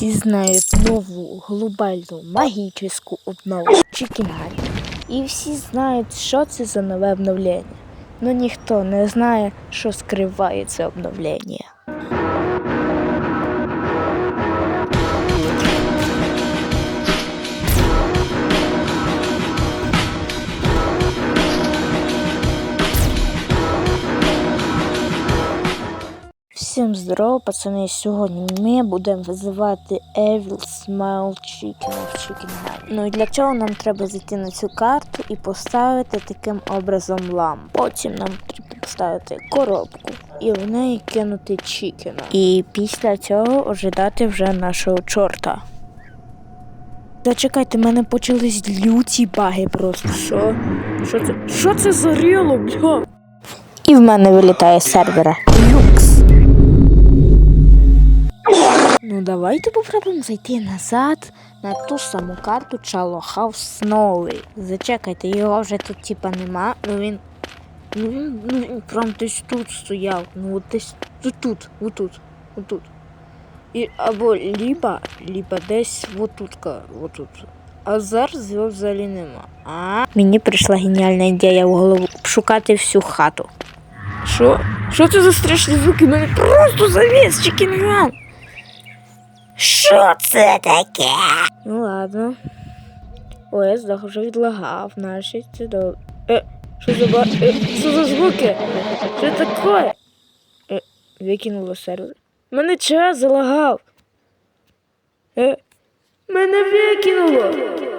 Всі знають нову глобальну магічну обнову Чікінгай. І всі знають, що це за нове обновлення. Но ніхто не знає, що скриває це обновлення. Всім здорово, пацани. Сьогодні ми будемо визивати Evil Smile Chicken Chicken High. Ну і для цього нам треба зайти на цю карту і поставити таким образом лампу. Потім нам потрібно поставити коробку і в неї кинути чікена. І після цього ожидати вже нашого чорта. Зачекайте, в мене почались люті баги просто. Що? Що це? Що це за ріло, бля? І в мене вилітає з сервера Ну, давайте попробуємо зайти назад на ту саму карту House Snowy. Зачекайте, його вже тут типа нема. Ну він. Ну він, ну він прям десь тут стояв. Ну от десь тут, тут, отут, отут. І, або ліба, ліба десь отутка, отут. А зараз його взагалі нема. А? Мені прийшла геніальна ідея в голову шукати всю хату. Що? Що це за страшні звуки? Мене просто завіс чекінган. Що це таке? Ну ладно. ОС вже відлагав, наші це до. Е, що за ба... Е, що за звуки? Що таке? Е, викинуло сервер. Мене час залагав. Е, мене викинуло.